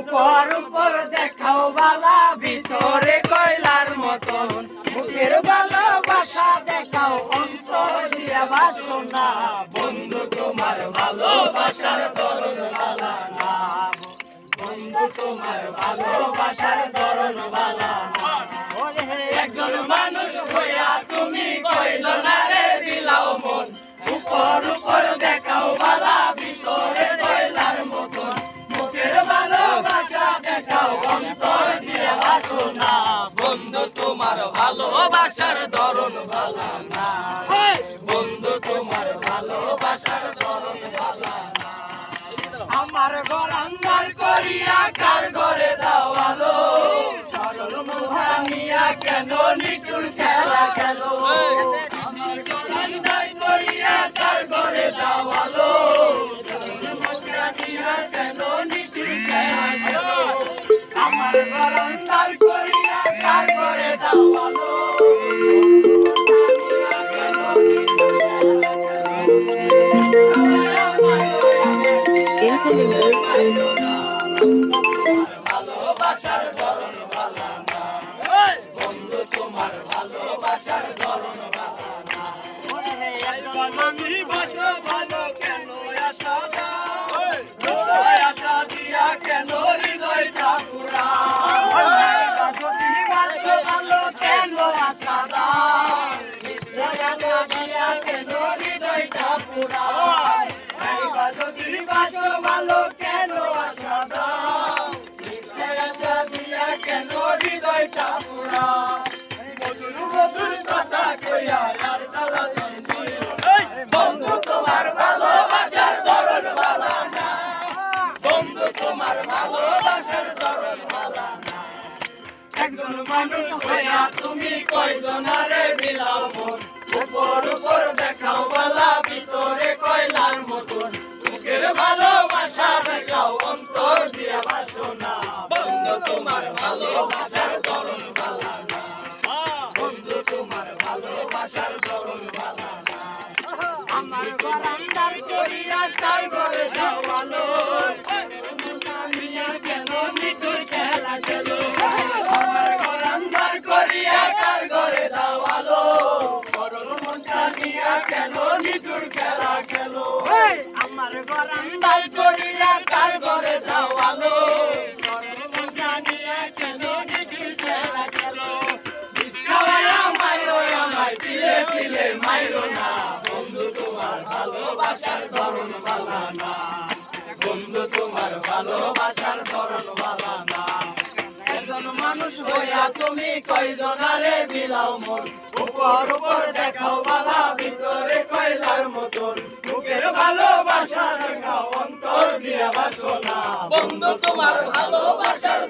উপর উপর দেখাও বালা, ভিতরে কয়লার মতন। মুখের ভালোবাসা দেখাও, অন্তর দিয়া বাসনা। বন্ধু, তোমার ভালোবাসার ধরন বালা বন্ধু, তোমার ভালোবাসার ধরন বালা একজন মানুষ হইয়া তুমি কইল না রে দিলাও মন। উপর উপর দেখাও তোমার ভালোবাসার ধরন ভালো না বন্ধু তোমার ভালোবাসার ধরন ভালো না আমার ঘর আন্দার করিয়া কার ঘরে দাওয়ালো সরল মোহামিয়া কেন নিটুর খেলা খেল? বাসো ভালো কেন হৃদয় ঠাকুরা কেন আশা দিয়া কেন হৃদয় ঠাকুরা মানুষ হইয়া তুমি কয়জনারে বিলাও মন উপর উপর দেখাও বালা, ভিতরে কয়লার মতন। মুখের ভালোবাসা দেখাও, অন্তর দিয়া বাসনা। বন্ধু, তোমার ভালোবাসার ধরন ভালো না। বন্ধু, তোমার ভালোবাসার ধরন ভালো না। আমার বারান্দার করিয়া তার ঘরে যাওয়ালো কেন নিটুর নিয়া কেন খেলা খেলো। আমার বারান্দার করিয়া তার ঘরে করল খেলা খেলো না। বন্ধু তোমার ভালোবাসার ধরন ভালো না। বন্ধু তোমার ভালোবাসার তুমি কয়জনারে বিলাও মন। উপর উপর দেখাও বালা, ভিতরে মতন। মুখের ভালোবাসা অন্তর দিয়া বাসনা। বন্ধু, তোমার ভালোবাসার